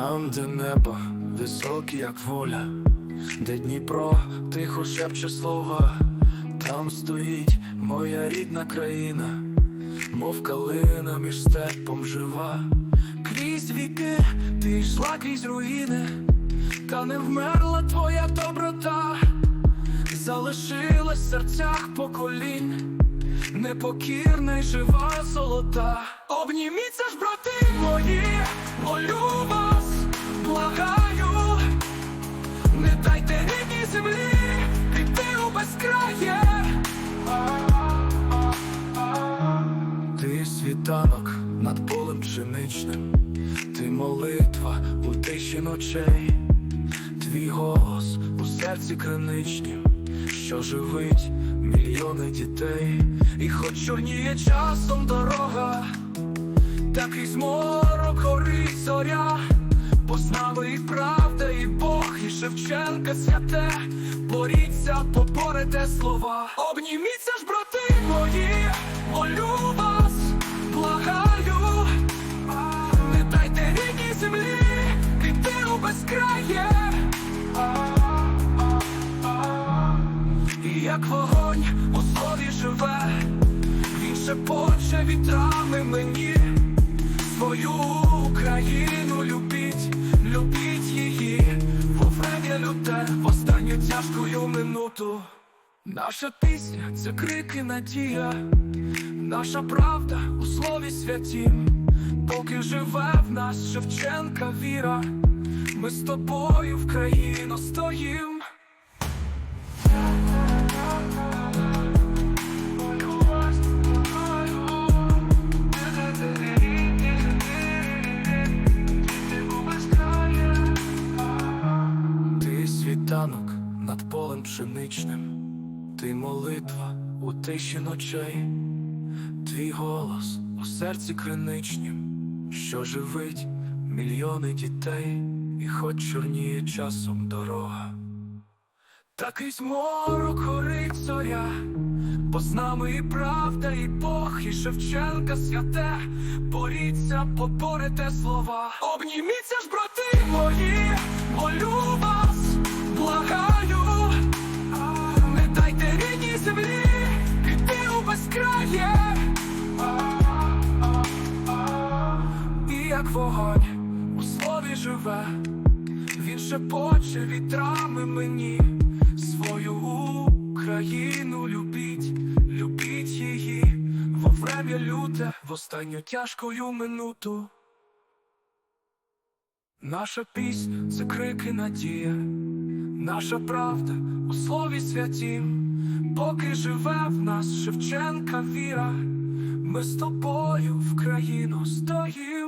Там, де небо високі, як воля, де Дніпро тихо шепче слова, там стоїть моя рідна країна, мов калина між степом жива. Крізь віки ти йшла крізь руїни, та не вмерла твоя доброта, залишилась в серцях поколінь непокірна й жива золота. Обніміться ж, брати мої, молю Ти світанок над полем пшеничним, ти молитва у тиші ночей, твій голос у серці криничнім, що живить мільйони дітей, і хоч чорніє часом дорога, такий зморок горить зоря, бо з нами і правда, і Бог, і Шевченка святе, боріться, поборете слова. Обніміться ж, брати мої, вас, у. І як вогонь у слові живе, він шепоче вітрами мені, свою Україну любіть, любіть її, в время люте, в останню тяжкою минуту. Наша пісня це крики надія, наша правда у слові святім, поки живе в нас Шевченка віра, ми з тобою в країну стоїм. Ти світанок над полем пшеничним, ти молитва у тиші ночей, твій голос у серці криничнім, що живить мільйони дітей, і хоч чорніє часом дорога. Такий зморок горить зоря, бо з нами і правда, і Бог, і Шевченка святе, боріться, поборете слова. Обніміться ж, брати мої, молю вас, благаю, не дайте рідній землі піти у безкрає. І як вогонь живе, він шепоче вітрами мені свою Україну любіть, любіть її во время люте, в останню тяжкою минуту. Наша пісня це крики надія, наша правда у слові святім, поки живе в нас Шевченка віра, ми з тобою в країну стоїм.